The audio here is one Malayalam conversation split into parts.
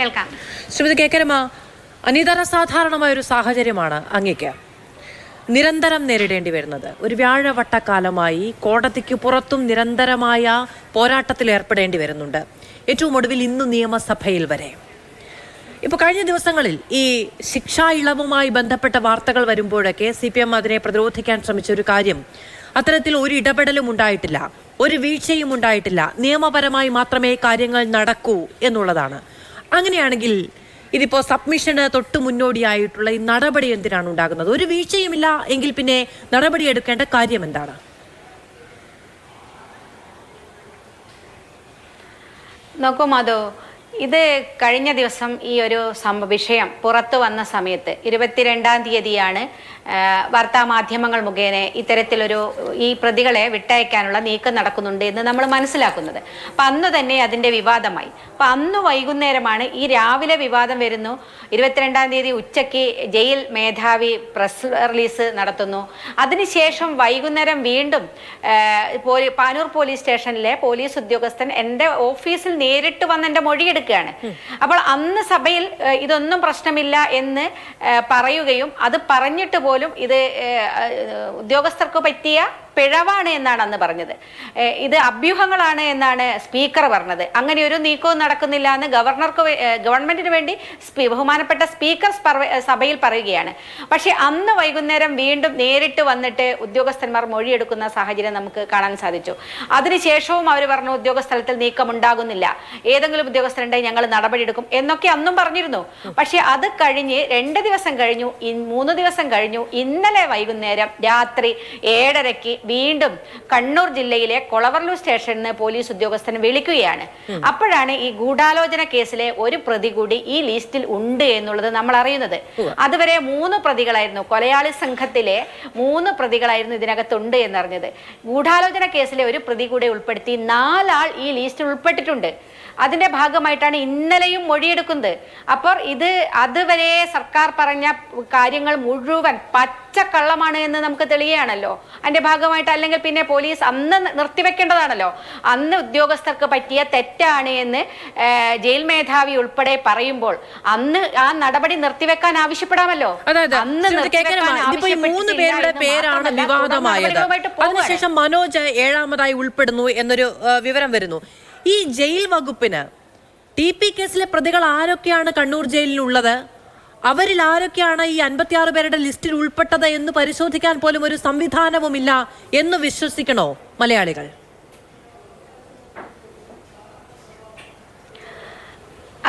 കേൾക്കാം. ശ്രീമതി കെ കരമ അനിതര സാധാരണമായ ഒരു സാഹചര്യമാണ് അങ്ങേക്ക് നിരന്തരം നേരിടേണ്ടി വരുന്നത്. ഒരു വ്യാഴവട്ടക്കാലമായി കോടതിക്ക് പുറത്തും നിരന്തരമായ പോരാട്ടത്തിൽ ഏർപ്പെടേണ്ടി വരുന്നുണ്ട്. ഏറ്റവും ഒടുവിൽ ഇന്ന് നിയമസഭയിൽ വരെ. ഇപ്പോൾ കഴിഞ്ഞ ദിവസങ്ങളിൽ ഈ ശിക്ഷാ ഇളവുമായി ബന്ധപ്പെട്ട വാർത്തകൾ വരുമ്പോഴൊക്കെ സി പി എം അതിനെ പ്രതിരോധിക്കാൻ ശ്രമിച്ച ഒരു കാര്യം അത്തരത്തിൽ ഒരു ഇടപെടലും ഉണ്ടായിട്ടില്ല. ഒരു വീഴ്ചയും ഉണ്ടായിട്ടില്ല. നിയമപരമായി മാത്രമേ കാര്യങ്ങൾ നടക്കൂ എന്നുള്ളതാണ്. അങ്ങനെയാണെങ്കിൽ ഇതിപ്പോ സബ്മിഷന് തൊട്ട് മുന്നോടിയായിട്ടുള്ള ഈ നടപടി എന്തിനാണ് ഉണ്ടാകുന്നത്? ഒരു വീഴ്ചയുമില്ല എങ്കിൽ പിന്നെ നടപടി എടുക്കേണ്ട കാര്യം എന്താണ്? നോക്കൂ മധു ഇത് കഴിഞ്ഞ ദിവസം ഈ ഒരു വിഷയം പുറത്തു വന്ന സമയത്ത് ഇരുപത്തിരണ്ടാം തീയതിയാണ് വാർത്താമാധ്യമങ്ങൾ മുഖേന ഇത്തരത്തിലൊരു ഈ പ്രതികളെ വിട്ടയക്കാനുള്ള നീക്കം നടക്കുന്നുണ്ട് എന്ന് നമ്മൾ മനസ്സിലാക്കുന്നത്. അപ്പം അന്ന് തന്നെ അതിന്റെ വിവാദമായി. അപ്പം അന്ന് വൈകുന്നേരമാണ് ഈ രാവിലെ വിവാദം വരുന്നു. ഇരുപത്തിരണ്ടാം തീയതി ഉച്ചയ്ക്ക് ജയിൽ മേധാവി പ്രസ് റിലീസ് നടത്തുന്നു. അതിനുശേഷം വൈകുന്നേരം വീണ്ടും പോലീ- പാനൂർ പോലീസ് സ്റ്റേഷനിലെ പോലീസ് ഉദ്യോഗസ്ഥൻ എന്റെ ഓഫീസിൽ നേരിട്ട് വന്ന് എന്റെ മൊഴിയെടുക്കുകയാണ് അപ്പോൾ അന്ന് സഭയിൽ ഇതൊന്നും പ്രശ്നമില്ല എന്ന് പറയുകയും അത് പറഞ്ഞിട്ട് പോലും ഇത് ഉദ്യോഗസ്ഥർക്ക് പറ്റിയ പിഴവാണ് എന്നാണ് അന്ന് പറഞ്ഞത് ഇത് അഭ്യൂഹങ്ങളാണ് എന്നാണ് സ്പീക്കർ പറഞ്ഞത്. അങ്ങനെ ഒരു നീക്കവും നടക്കുന്നില്ല എന്ന് ഗവർണർക്ക് ഗവൺമെന്റിന് വേണ്ടി ബഹുമാനപ്പെട്ട സ്പീക്കർ സഭയിൽ പറയുകയാണ്. പക്ഷെ അന്ന് വൈകുന്നേരം വീണ്ടും നേരിട്ട് വന്നിട്ട് ഉദ്യോഗസ്ഥന്മാർ മൊഴിയെടുക്കുന്ന സാഹചര്യം നമുക്ക് കാണാൻ സാധിച്ചു. അതിനുശേഷവും അവർ പറഞ്ഞു ഉദ്യോഗസ്ഥലത്തിൽ നീക്കം ഉണ്ടാകുന്നില്ല ഏതെങ്കിലും ഉദ്യോഗസ്ഥരുണ്ടെങ്കിൽ ഞങ്ങൾ നടപടിയെടുക്കും. എന്നൊക്കെ അന്നും പറഞ്ഞിരുന്നു. പക്ഷെ അത് കഴിഞ്ഞ് രണ്ട് ദിവസം കഴിഞ്ഞു മൂന്ന് ദിവസം കഴിഞ്ഞു ഇന്നലെ വൈകുന്നേരം രാത്രി ഏഴരയ്ക്ക് വീണ്ടും കണ്ണൂർ ജില്ലയിലെ കൊളവർലു സ്റ്റേഷനിൽ നിന്ന് പോലീസ് ഉദ്യോഗസ്ഥൻ വിളിക്കുകയാണ്. അപ്പോഴാണ് ഈ ഗൂഢാലോചന കേസിലെ ഒരു പ്രതി കൂടി ഈ ലിസ്റ്റിൽ ഉണ്ട് എന്നുള്ളത് നമ്മൾ അറിയുന്നത്. അതുവരെ മൂന്ന് പ്രതികളായിരുന്നു. കൊലയാളി സംഘത്തിലെ മൂന്ന് പ്രതികളായിരുന്നു ഇതിനകത്തുണ്ട് എന്നറിഞ്ഞത്. ഗൂഢാലോചന കേസിലെ ഒരു പ്രതി കൂടെ ഉൾപ്പെടുത്തി നാലാൾ ഈ ലിസ്റ്റിൽ ഉൾപ്പെട്ടിട്ടുണ്ട്. അതിന്റെ ഭാഗമായിട്ടാണ് ഇന്നലെയും മൊഴിയെടുക്കുന്നത്. അപ്പോൾ ഇത് അതുവരെ സർക്കാർ പറഞ്ഞ കാര്യങ്ങൾ മുഴുവൻ പച്ചക്കള്ളമാണ് എന്ന് നമുക്ക് തെളിയുകയാണല്ലോ. അതിന്റെ ഭാഗമായിട്ട് അല്ലെങ്കിൽ പിന്നെ പോലീസ് അന്ന് നിർത്തിവെക്കേണ്ടതാണല്ലോ. അന്ന് ഉദ്യോഗസ്ഥർക്ക് പറ്റിയ തെറ്റാണ് എന്ന് ജയിൽ മേധാവി ഉൾപ്പെടെ പറയുമ്പോൾ അന്ന് ആ നടപടി നിർത്തിവെക്കാൻ ആവശ്യപ്പെടാമല്ലോ. അന്ന് മൂന്ന് പേരുടെ പേരാണ് വിവാദമായത്. അതിനുശേഷം മനോജ് ഏഴാമതായി ഉൾപ്പെടുന്നു എന്നൊരു വിവരം വരുന്നു. ഈ ജയിൽ വകുപ്പിന് ടി പി കേസിലെ പ്രതികൾ ആരൊക്കെയാണ് കണ്ണൂർ ജയിലിലുള്ളത്? അവരിൽ ആരൊക്കെയാണ് ഈ അൻപത്തിയാറ് പേരുടെ ലിസ്റ്റിൽ ഉൾപ്പെട്ടത് എന്ന് പരിശോധിക്കാൻ പോലും ഒരു സംവിധാനവുമില്ല എന്ന് വിശ്വസിക്കണോ മലയാളികൾ?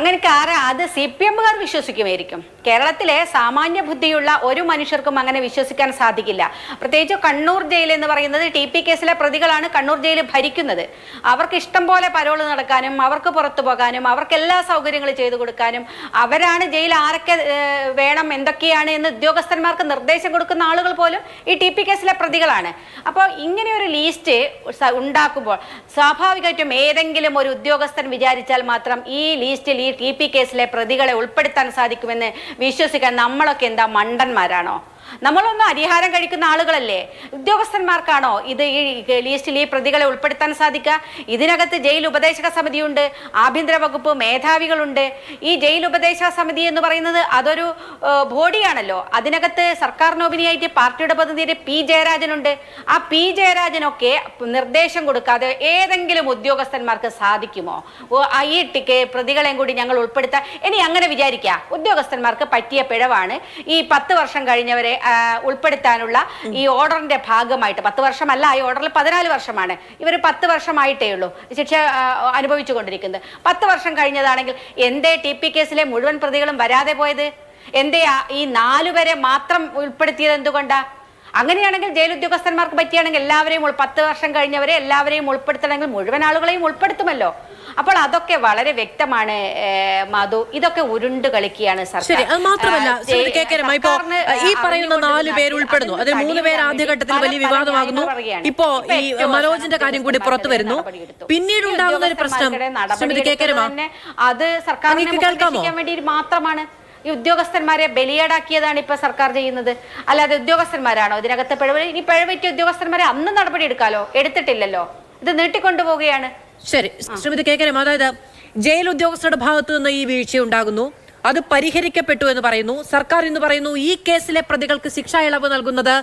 അങ്ങനെ ആരാ? അത് സി പി എമ്മുകാർ വിശ്വസിക്കുമായിരിക്കും. കേരളത്തിലെ സാമാന്യ ബുദ്ധിയുള്ള ഒരു മനുഷ്യർക്കും അങ്ങനെ വിശ്വസിക്കാൻ സാധിക്കില്ല. പ്രത്യേകിച്ച് കണ്ണൂർ ജയിൽ എന്ന് പറയുന്നത് ടി പി കേസിലെ പ്രതികളാണ് കണ്ണൂർ ജയിൽ ഭരിക്കുന്നത്. അവർക്ക് ഇഷ്ടം പോലെ പരോൾ നടക്കാനും അവർക്ക് പുറത്തു പോകാനും അവർക്ക് എല്ലാ സൗകര്യങ്ങളും ചെയ്തു കൊടുക്കാനും അവരാണ് ജയിൽ ആരൊക്കെ വേണം എന്തൊക്കെയാണ് എന്ന് ഉദ്യോഗസ്ഥന്മാർക്ക് നിർദ്ദേശം കൊടുക്കുന്ന ആളുകൾ പോലും ഈ ടി പി കേസിലെ പ്രതികളാണ്. അപ്പോൾ ഇങ്ങനെ ഒരു ലീസ്റ്റ് ഉണ്ടാക്കുമ്പോൾ സ്വാഭാവികമായിട്ടും ഏതെങ്കിലും ഒരു ഉദ്യോഗസ്ഥൻ വിചാരിച്ചാൽ മാത്രം ഈ ലിസ്റ്റിൽ ഈ ടി പി കേസിലെ പ്രതികളെ ഉൾപ്പെടുത്താൻ സാധിക്കുമെന്ന് വിശ്വസിക്കാൻ നമ്മളൊക്കെ എന്താ മണ്ടന്മാരാണോ? നമ്മളൊന്നും അരിഹാരം കഴിക്കുന്ന ആളുകളല്ലേ? ഉദ്യോഗസ്ഥന്മാർക്കാണോ ഇത് ഈ ലിസ്റ്റിൽ ഈ പ്രതികളെ ഉൾപ്പെടുത്താൻ സാധിക്കുക? ഇതിനകത്ത് ജയിൽ ഉപദേശക സമിതിയുണ്ട് ആഭ്യന്തര വകുപ്പ് മേധാവികളുണ്ട്. ഈ ജയിൽ ഉപദേശക സമിതി എന്ന് പറയുന്നത് അതൊരു ബോഡിയാണല്ലോ. അതിനകത്ത് സർക്കാർ നോമിനിയായിട്ട് പാർട്ടിയുടെ പ്രതിനിധി പി ജയരാജനുണ്ട്. ആ പി ജയരാജനൊക്കെ നിർദ്ദേശം കൊടുക്കാതെ ഏതെങ്കിലും ഉദ്യോഗസ്ഥന്മാർക്ക് സാധിക്കുമോ? ഈ ടിക്ക് പ്രതികളെയും കൂടി ഞങ്ങൾ ഉൾപ്പെടുത്താൻ ഇനി അങ്ങനെ വിചാരിക്കുക ഉദ്യോഗസ്ഥന്മാർക്ക് പറ്റിയ പിഴവാണ്. ഈ പത്ത് വർഷം കഴിഞ്ഞവരെ ഉൾപ്പെടുത്താനുള്ള ഈ ഓർഡറിന്റെ ഭാഗമായിട്ട്. പത്ത് വർഷമല്ല ഈ ഓർഡറിൽ പതിനാല് വർഷമാണ്. ഇവർ പത്ത് വർഷമായിട്ടേ ഉള്ളൂ. ശിക്ഷ ആ, അനുഭവിച്ചു കൊണ്ടിരിക്കുന്നത്. പത്ത് വർഷം കഴിഞ്ഞതാണെങ്കിൽ എന്തേ ടി പി കേസിലെ മുഴുവൻ പ്രതികളും വരാതെ പോയത്? എന്തേയാ ഈ നാലുപേരെ മാത്രം ഉൾപ്പെടുത്തിയത് എന്തുകൊണ്ടാ? അങ്ങനെയാണെങ്കിൽ ജയിൽ ഉദ്യോഗസ്ഥന്മാർക്ക് പറ്റിയാണെങ്കിൽ എല്ലാവരെയും പത്ത് വർഷം കഴിഞ്ഞവരെ എല്ലാവരെയും ഉൾപ്പെടുത്തണമെങ്കിൽ മുഴുവൻ ആളുകളെയും ഉൾപ്പെടുത്തുമല്ലോ. അപ്പോൾ അതൊക്കെ വളരെ വ്യക്തമാണ് മാധു. ഇതൊക്കെ ഉരുണ്ട് കളിക്കുകയാണ് സർക്കാർ. മാത്രമല്ല ഈ പറയുന്ന നാല് പേര് ഉൾപ്പെടുന്നു. അതിൽ മൂന്ന് പേര് ആദ്യഘട്ടത്തിൽ വലിയ വിവാദമാകുന്നു. ഇപ്പോ ഈ മനോജിന്റെ കാര്യം കൂടി പുറത്തു വരുന്നു. പിന്നീട് ഉണ്ടാകുന്ന ഒരു പ്രശ്നം. അത് സർക്കാരിനെ കേൾക്കാൻ വേണ്ടി മാത്രമാണ്. ഈ ഉദ്യോഗസ്ഥന്മാരെ ബലിയേടാക്കിയതാണ് ഇപ്പൊ സർക്കാർ ചെയ്യുന്നത്. അല്ലാതെ ഉദ്യോഗസ്ഥന്മാരാണോ? ഇതിനകത്ത് പിഴവ് ഇനി പിഴവറ്റിയ ഉദ്യോഗസ്ഥന്മാരെ അന്ന് നടപടി എടുക്കാലോ എടുത്തിട്ടില്ലല്ലോ. ഇത് നീട്ടിക്കൊണ്ടുപോവുകയാണ്. ശരി. ശ്രീമതി കെ കരം അതായത് ജയിൽ ഉദ്യോഗസ്ഥരുടെ ഭാഗത്തു നിന്ന് ഈ വീഴ്ച ഉണ്ടാകുന്നു അത് പരിഹരിക്കപ്പെട്ടു എന്ന് പറയുന്നു. സർക്കാർ എന്ന് പറയുന്നു ഈ കേസിലെ പ്രതികൾക്ക് ശിക്ഷാ ഇളവ് നൽകുന്നത്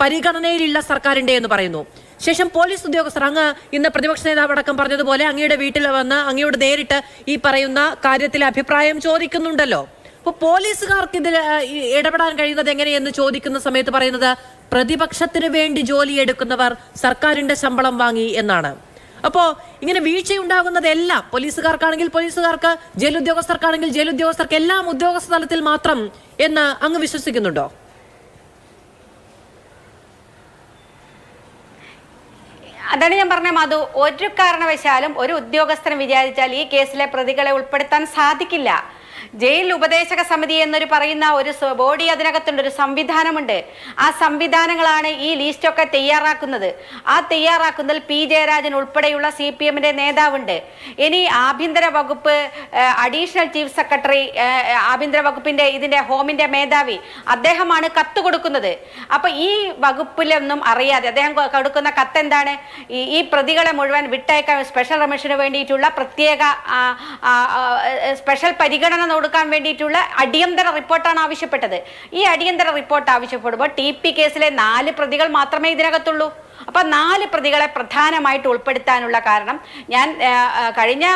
പരിഗണനയിലുള്ള സർക്കാരിന്റെ എന്ന് പറയുന്നു. ശേഷം പോലീസ് ഉദ്യോഗസ്ഥർ അങ്ങ് ഇന്ന് പ്രതിപക്ഷ നേതാവ് അടക്കം പറഞ്ഞതുപോലെ അങ്ങയുടെ വീട്ടിൽ വന്ന് അങ്ങയോട് നേരിട്ട് ഈ പറയുന്ന കാര്യത്തിൽ അഭിപ്രായം ചോദിക്കുന്നുണ്ടല്ലോ. അപ്പൊ പോലീസുകാർക്ക് ഇതിൽ ഇടപെടാൻ കഴിയുന്നത് എങ്ങനെയെന്ന് ചോദിക്കുന്ന സമയത്ത് പറയുന്നത് പ്രതിപക്ഷത്തിന് വേണ്ടി ജോലി എടുക്കുന്നവർ സർക്കാരിന്റെ ശമ്പളം വാങ്ങി എന്നാണ്. അപ്പോ ഇങ്ങനെ വീഴ്ചയുണ്ടാകുന്നതെല്ലാം പോലീസുകാർക്കാണെങ്കിൽ പോലീസുകാർക്ക് ജയിൽ ഉദ്യോഗസ്ഥർക്ക് എല്ലാം ഉദ്യോഗസ്ഥ തലത്തിൽ മാത്രം എന്ന് അങ്ങ് വിശ്വസിക്കുന്നുണ്ടോ? അതാണ് ഞാൻ പറഞ്ഞ മധു. ഒരു കാരണവശാലും ഒരു ഉദ്യോഗസ്ഥൻ വിചാരിച്ചാൽ ഈ കേസിലെ പ്രതികളെ ഉൾപ്പെടുത്താൻ സാധിക്കില്ല. ജയിൽ ഉപദേശക സമിതി എന്നൊരു പറയുന്ന ഒരു ബോഡി അതിനകത്തുണ്ട് ഒരു സംവിധാനമുണ്ട്. ആ സംവിധാനങ്ങളാണ് ഈ ലിസ്റ്റൊക്കെ തയ്യാറാക്കുന്നത്. ആ തയ്യാറാക്കുന്നതിൽ പി ജയരാജൻ ഉൾപ്പെടെയുള്ള സി പി എമ്മിന്റെ നേതാവുണ്ട്. ഇനി ആഭ്യന്തര വകുപ്പ് അഡീഷണൽ ചീഫ് സെക്രട്ടറി ആഭ്യന്തര വകുപ്പിന്റെ ഇതിന്റെ ഹോമിന്റെ മേധാവി അദ്ദേഹമാണ് കത്ത് കൊടുക്കുന്നത്. അപ്പൊ ഈ വകുപ്പിലൊന്നും അറിയാതെ അദ്ദേഹം കൊടുക്കുന്ന കത്ത് എന്താണ്? ഈ പ്രതികളെ മുഴുവൻ വിട്ടയക്കാൻ സ്പെഷ്യൽ റെമിഷന് വേണ്ടിയിട്ടുള്ള പ്രത്യേക സ്പെഷ്യൽ പരിഗണന കൊടുക്കാൻ വേണ്ടിയിട്ടുള്ള അടിയന്തര റിപ്പോർട്ടാണ് ആവശ്യപ്പെട്ടത്. ഈ അടിയന്തര റിപ്പോർട്ട് ആവശ്യപ്പെടുമ്പോൾ ടി പി കേസിലെ നാല് പ്രതികൾ മാത്രമേ ഇതിനകത്തുള്ളൂ. അപ്പൊ നാല് പ്രതികളെ പ്രധാനമായിട്ട് ഉൾപ്പെടുത്താനുള്ള കാരണം ഞാൻ കഴിഞ്ഞ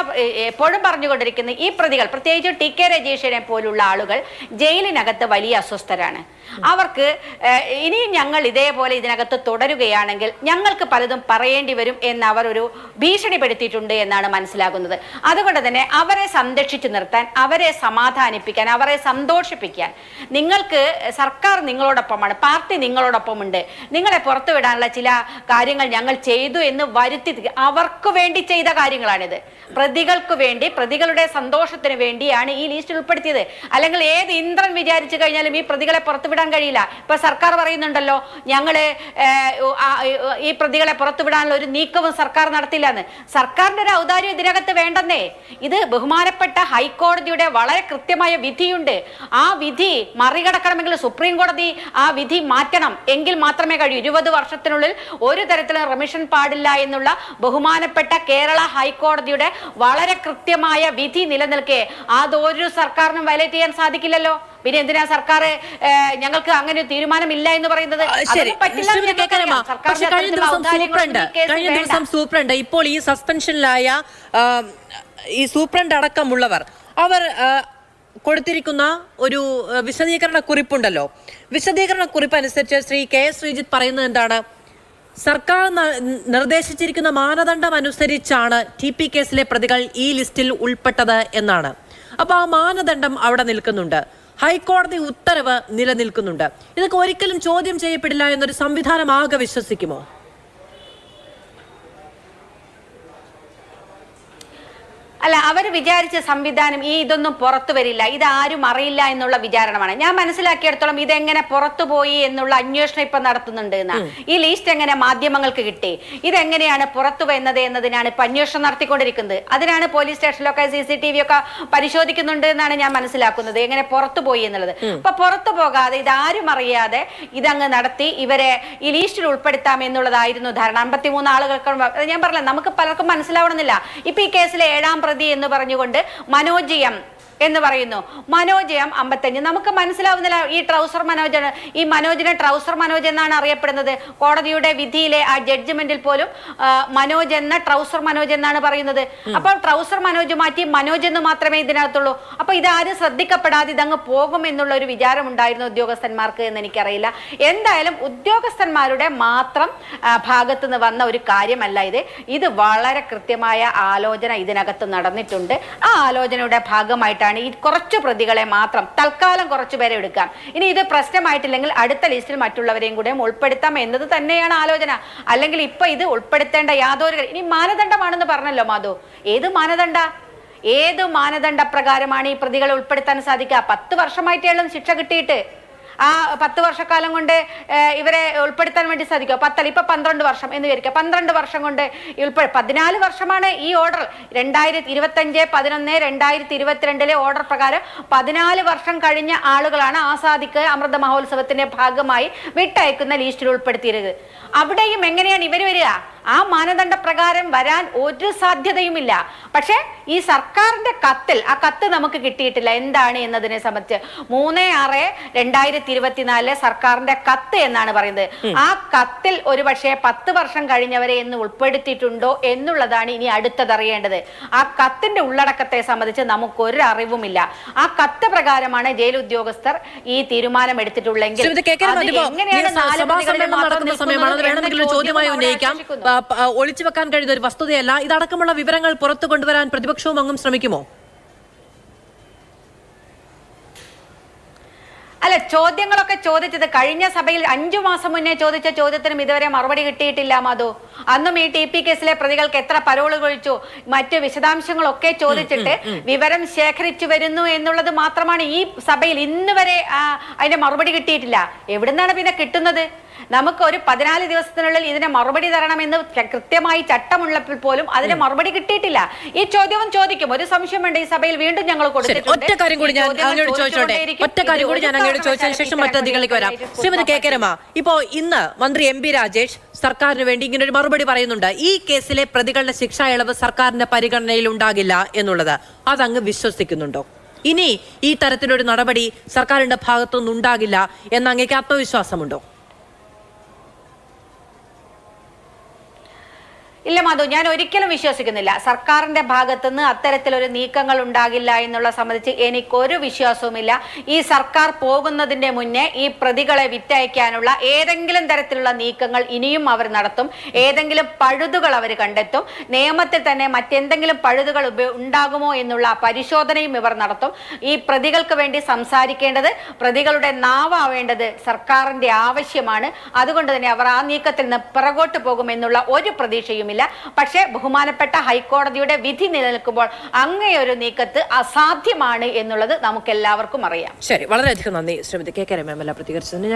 എപ്പോഴും പറഞ്ഞുകൊണ്ടിരിക്കുന്ന ഈ പ്രതികൾ പ്രത്യേകിച്ച് ടി കെ രജീഷിനെ പോലുള്ള ആളുകൾ ജയിലിനകത്ത് വലിയ അസ്വസ്ഥരാണ്. അവർക്ക് ഇനിയും ഞങ്ങൾ ഇതേപോലെ ഇതിനകത്ത് തുടരുകയാണെങ്കിൽ ഞങ്ങൾക്ക് പലതും പറയേണ്ടി വരും എന്ന് അവർ ഒരു ഭീഷണിപ്പെടുത്തിയിട്ടുണ്ട് എന്നാണ് മനസ്സിലാകുന്നത്. അതുകൊണ്ട് തന്നെ അവരെ സംരക്ഷിച്ചു നിർത്താൻ അവരെ സമാധാനിപ്പിക്കാൻ അവരെ സന്തോഷിപ്പിക്കാൻ നിങ്ങൾക്ക് സർക്കാർ നിങ്ങളോടൊപ്പമാണ് പാർട്ടി നിങ്ങളോടൊപ്പമുണ്ട്. നിങ്ങളെ പുറത്തുവിടാനുള്ള ചില കാര്യങ്ങൾ ഞങ്ങൾ ചെയ്തു എന്ന് വരുത്തി അവർക്ക് വേണ്ടി ചെയ്ത കാര്യങ്ങളാണിത്. പ്രതികൾക്ക് വേണ്ടി പ്രതികളുടെ സന്തോഷത്തിന് വേണ്ടിയാണ് ഈ ലിസ്റ്റിൽ ഉൾപ്പെടുത്തിയത്. അല്ലെങ്കിൽ ഏത് ഇന്ദ്രൻ വിചാരിച്ചു കഴിഞ്ഞാലും ഈ പ്രതികളെ പുറത്തുവിടാൻ കഴിയില്ല. ഇപ്പൊ സർക്കാർ പറയുന്നുണ്ടല്ലോ ഞങ്ങൾ ഈ പ്രതികളെ പുറത്തുവിടാനുള്ള ഒരു നീക്കവും സർക്കാർ നടത്തില്ല എന്ന് സർക്കാരിന്റെ ഒരു ഔദാര്യം ഇതിനകത്ത് വേണ്ടെന്നേ. ഇത് ബഹുമാനപ്പെട്ട ഹൈക്കോടതിയുടെ വളരെ കൃത്യമായ വിധിയുണ്ട്. ആ വിധി മറികടക്കണമെങ്കിൽ സുപ്രീം കോടതി ആ വിധി മാറ്റണം. എങ്കിൽ മാത്രമേ കഴിയൂ. ഇരുപത് വർഷത്തിനുള്ളിൽ ഒരു തരത്തിലും റെമിഷൻ പാടില്ല എന്നുള്ള ബഹുമാനപ്പെട്ട കേരള ഹൈക്കോടതിയുടെ വളരെ കൃത്യമായ വിധി നിലനിൽക്കെ. അതൊരു സർക്കാരിനും വയലേറ്റ് ചെയ്യാൻ സാധിക്കില്ലല്ലോ. പിന്നെ എന്തിനാ സർക്കാർ ഞങ്ങൾക്ക് അങ്ങനെ ഒരു തീരുമാനമില്ല എന്ന് പറയുന്നത്? കഴിഞ്ഞ ദിവസം സൂപ്രണ്ട് ഈ കഴിഞ്ഞ ദിവസം സൂപ്രണ്ട് ഇപ്പോൾ ഈ സസ്പെൻഷനിലായ ഈ സൂപ്രണ്ട് അടക്കമുള്ളവർ അവർ കൊടുത്തിരിക്കുന്ന ഒരു വിശദീകരണ കുറിപ്പുണ്ടല്ലോ വിശദീകരണ കുറിപ്പ് അനുസരിച്ച് ശ്രീ കെ എസ് ശ്രീജിത്ത് പറയുന്നത് എന്താണ്? സർക്കാർ നിർദ്ദേശിച്ചിരിക്കുന്ന മാനദണ്ഡം അനുസരിച്ചാണ് ടി പി കേസിലെ പ്രതികൾ ഈ ലിസ്റ്റിൽ ഉൾപ്പെട്ടത് എന്നാണ്. അപ്പൊ ആ മാനദണ്ഡം അവിടെ നിൽക്കുന്നുണ്ട്. ഹൈക്കോടതി ഉത്തരവ് നിലനിൽക്കുന്നുണ്ട്. ഇതൊക്കെ ഒരിക്കലും ചോദ്യം ചെയ്യപ്പെടില്ല എന്നൊരു സംവിധാനം ആകെ വിശ്വസിക്കുമോ? അല്ല അവർ വിചാരിച്ച സംവിധാനം ഈ ഇതൊന്നും പുറത്തു വരില്ല. ഇത് ആരും അറിയില്ല എന്നുള്ള വിചാരണമാണ്. ഞാൻ മനസ്സിലാക്കിയെടുത്തോളം ഇതെങ്ങനെ പുറത്തു പോയി എന്നുള്ള അന്വേഷണം ഇപ്പൊ നടത്തുന്നുണ്ട് എന്നാ. ഈ ലിസ്റ്റ് എങ്ങനെ മാധ്യമങ്ങൾക്ക് കിട്ടി? ഇതെങ്ങനെയാണ് പുറത്തു വരുന്നത് എന്നതിനാണ് ഇപ്പൊ അന്വേഷണം നടത്തിക്കൊണ്ടിരിക്കുന്നത്. അതിനാണ് പോലീസ് സ്റ്റേഷനിലൊക്കെ സി സി ടി വി ഒക്കെ പരിശോധിക്കുന്നുണ്ട് എന്നാണ് ഞാൻ മനസ്സിലാക്കുന്നത്. എങ്ങനെ പുറത്തു പോയി എന്നുള്ളത്. അപ്പൊ പുറത്തു പോകാതെ ഇതാരും അറിയാതെ ഇതങ്ങ് നടത്തി ഇവരെ ഈ ലിസ്റ്റിൽ ഉൾപ്പെടുത്താം എന്നുള്ളതായിരുന്നു ധാരണ. അമ്പത്തിമൂന്ന് ആളുകൾക്ക് ഞാൻ പറഞ്ഞില്ല നമുക്ക് പലർക്കും മനസ്സിലാവണമെന്നില്ല. ഇപ്പൊ ഈ കേസിലെ ഏഴാം പ്രതി എന്ന് പറഞ്ഞുകൊണ്ട് മനോജ് എം എന്ന് പറയുന്നു. മനോജ് എം അമ്പത്തഞ്ച്. നമുക്ക് മനസ്സിലാവുന്നില്ല ഈ ട്രൗസർ മനോജ് ഈ മനോജിനെ ട്രൗസർ മനോജ് എന്നാണ് അറിയപ്പെടുന്നത്. കോടതിയുടെ വിധിയിലെ ആ ജഡ്ജ്മെന്റിൽ പോലും മനോജ് എന്ന ട്രൗസർ മനോജ് എന്നാണ് പറയുന്നത്. അപ്പോൾ ട്രൗസർ മനോജ് മാറ്റി മനോജ് എന്ന് മാത്രമേ ഇതിനകത്തുള്ളൂ. അപ്പൊ ഇതാരും ശ്രദ്ധിക്കപ്പെടാതെ ഇതങ്ങ് പോകും എന്നുള്ള ഒരു വിചാരം ഉണ്ടായിരുന്നു ഉദ്യോഗസ്ഥന്മാർക്ക് എന്ന് എനിക്കറിയില്ല. എന്തായാലും ഉദ്യോഗസ്ഥന്മാരുടെ മാത്രം ഭാഗത്തു നിന്ന് വന്ന ഒരു കാര്യമല്ല ഇത്. ഇത് വളരെ കൃത്യമായ ആലോചന ഇതിനകത്ത് നടന്നിട്ടുണ്ട്. ആ ആലോചനയുടെ ഭാഗമായിട്ടാണ് ഈ കുറച്ച് പ്രതികളെ മാത്രം തൽക്കാലം കുറച്ചു പേരെ എടുക്കാം. ഇനി ഇത് പ്രശ്നമായിട്ടില്ലെങ്കിൽ അടുത്ത ലിസ്റ്റിൽ മറ്റുള്ളവരെയും കൂടെ ഉൾപ്പെടുത്താം എന്നത് തന്നെയാണ് ആലോചന. അല്ലെങ്കിൽ ഇപ്പൊ ഇത് ഉൾപ്പെടുത്തേണ്ട യാതൊരു ഇനി മാനദണ്ഡമാണെന്ന് പറഞ്ഞല്ലോ മാധു. ഏത് മാനദണ്ഡ? ഏത് മാനദണ്ഡ പ്രകാരമാണ് ഈ പ്രതികളെ ഉൾപ്പെടുത്താൻ സാധിക്കുക? പത്ത് വർഷമായിട്ടേളും ശിക്ഷ കിട്ടിയിട്ട്. ആ പത്ത് വർഷക്കാലം കൊണ്ട് ഇവരെ ഉൾപ്പെടുത്താൻ വേണ്ടി സാധിക്കുമോ പത്തല്ല ഇപ്പൊ പന്ത്രണ്ട് വർഷം എന്ന് വിചാരിക്കുക. പന്ത്രണ്ട് വർഷം കൊണ്ട് ഉൾപ്പെ പതിനാല് വർഷമാണ് ഈ ഓർഡർ. രണ്ടായിരത്തി ഇരുപത്തഞ്ച് പതിനൊന്ന് രണ്ടായിരത്തി ഇരുപത്തിരണ്ടിലെ ഓർഡർ പ്രകാരം പതിനാല് വർഷം കഴിഞ്ഞ ആളുകളാണ് ആസാദിക്ക് അമൃത മഹോത്സവത്തിന്റെ ഭാഗമായി വിട്ടയക്കുന്ന ലിസ്റ്റിൽ ഉൾപ്പെടുത്തിയത് അവിടെയും എങ്ങനെയാണ് ഇവർ വരിക? ആ മാനദണ്ഡ പ്രകാരം വരാൻ ഒരു സാധ്യതയുമില്ല. പക്ഷേ ഈ സർക്കാരിന്റെ കത്തിൽ ആ കത്ത് നമുക്ക് കിട്ടിയിട്ടില്ല. എന്താണ് എന്നതിനെ സംബന്ധിച്ച് മൂന്ന് ആറ് രണ്ടായിരത്തി ഇരുപത്തിനാലിലെ സർക്കാരിന്റെ കത്ത് എന്നാണ് പറയുന്നത്. ആ കത്തിൽ ഒരു പക്ഷേ പത്ത് വർഷം കഴിഞ്ഞവരെ എന്ന് ഉൾപ്പെടുത്തിയിട്ടുണ്ടോ എന്നുള്ളതാണ് ഇനി അടുത്തതറിയേണ്ടത്. ആ കത്തിന്റെ ഉള്ളടക്കത്തെ സംബന്ധിച്ച് നമുക്ക് ഒരു അറിവുമില്ല ആ കത്ത് പ്രകാരമാണ് ജയിൽ ഉദ്യോഗസ്ഥർ ഈ തീരുമാനം എടുത്തിട്ടുള്ളെങ്കിൽ എങ്ങനെയാണ് നാല് മാത്രം ചോദ്യമായി ഉന്നയിക്കാം. ഒളിച്ചു വെക്കാൻ കഴിയുന്ന ഒരു വസ്തുതയല്ല. ഇതടക്കമുള്ള വിവരങ്ങൾ പുറത്തു കൊണ്ടുവരാൻ പ്രതിപക്ഷവും അങ്ങും ശ്രമിക്കുമോ? അല്ല ചോദ്യങ്ങളൊക്കെ ചോദിച്ചത് കഴിഞ്ഞ സഭയിൽ അഞ്ചു മാസം മുന്നേ ചോദിച്ച ചോദ്യത്തിനും ഇതുവരെ മറുപടി കിട്ടിയിട്ടില്ല മധു. അന്നും ഈ ടി പി കേസിലെ പ്രതികൾക്ക് എത്ര പരോൾ കഴിച്ചു? മറ്റ് വിശദാംശങ്ങളൊക്കെ ചോദിച്ചിട്ട് വിവരം ശേഖരിച്ചു വരുന്നു എന്നുള്ളത് മാത്രമാണ് ഈ സഭയിൽ ഇന്ന് വരെ അതിന്റെ മറുപടി കിട്ടിയിട്ടില്ല. എവിടുന്നാണ് പിന്നെ കിട്ടുന്നത്? നമുക്ക് ഒരു പതിനാല് ദിവസത്തിനുള്ളിൽ ഇതിന് മറുപടി തരണമെന്ന് കൃത്യമായി ചട്ടമുള്ളപ്പോൾ പോലും അതിന് മറുപടി കിട്ടിയിട്ടില്ല. ഈ ചോദ്യവും ചോദിക്കും. ഒരു സംശയമുണ്ട് ഈ സഭയിൽ വീണ്ടും ഞങ്ങൾ കൊടുത്തിട്ടുണ്ട്. ഒറ്റ കാര്യം കൂടി ഞാൻ അങ്ങോട്ട് ചോദിച്ചോട്ടെ ഒറ്റ കാര്യം കൂടി ഒരു ഞാൻ അങ്ങോട്ട് ചോദിച്ചതിന് ശേഷം കാരണവശാലും മറ്റതികളിലേക്ക് വരാം. ശ്രീമതി കെ കെ രമ ഇപ്പോ ഇന്ന് മന്ത്രി എം പി രാജേഷ് സർക്കാരിന് വേണ്ടി ഇങ്ങനെ ഒരു മറുപടി പറയുന്നുണ്ട്. ഈ കേസിലെ പ്രതികളുടെ ശിക്ഷാ ഇളവ് സർക്കാരിന്റെ പരിഗണനയിൽ ഉണ്ടാകില്ല എന്നുള്ളത്. അതങ്ങ് വിശ്വസിക്കുന്നുണ്ടോ? ഇനി ഈ തരത്തിലൊരു നടപടി സർക്കാരിന്റെ ഭാഗത്തുനിന്ന് ഉണ്ടാകില്ല എന്ന് അങ്ങേക്ക് ആത്മവിശ്വാസമുണ്ടോ? ഇല്ല മധു ഞാൻ ഒരിക്കലും വിശ്വസിക്കുന്നില്ല. സർക്കാരിന്റെ ഭാഗത്തുനിന്ന് അത്തരത്തിലൊരു നീക്കങ്ങൾ ഉണ്ടാകില്ല എന്നുള്ള സംബന്ധിച്ച് എനിക്കൊരു വിശ്വാസവുമില്ല. ഈ സർക്കാർ പോകുന്നതിന്റെ മുന്നേ ഈ പ്രതികളെ വിറ്റയക്കാനുള്ള ഏതെങ്കിലും തരത്തിലുള്ള നീക്കങ്ങൾ ഇനിയും അവർ നടത്തും. ഏതെങ്കിലും പഴുതുകൾ അവർ കണ്ടെത്തും. നിയമത്തിൽ തന്നെ മറ്റെന്തെങ്കിലും പഴുതുകൾ ഉണ്ടാകുമോ എന്നുള്ള പരിശോധനയും ഇവർ നടത്തും. ഈ പ്രതികൾക്ക് വേണ്ടി സംസാരിക്കേണ്ടത് പ്രതികളുടെ നാവാവേണ്ടത് സർക്കാരിന്റെ ആവശ്യമാണ്. അതുകൊണ്ട് തന്നെ അവർ ആ നീക്കത്തിൽ നിന്ന് പിറകോട്ട് പോകുമെന്നുള്ള ഒരു പ്രതീക്ഷയുമില്ല പക്ഷേ ബഹുമാനപ്പെട്ട ഹൈക്കോടതിയുടെ വിധി നിലനിൽക്കുമ്പോൾ അങ്ങനെയൊരു നീക്കത്ത് അസാധ്യമാണ് എന്നുള്ളത് നമുക്ക് എല്ലാവർക്കും അറിയാം. ശരി വളരെയധികം നന്ദി. ശ്രീമതി കെ കെ രമേമല്ല പ്രതികരിച്ചതിന്.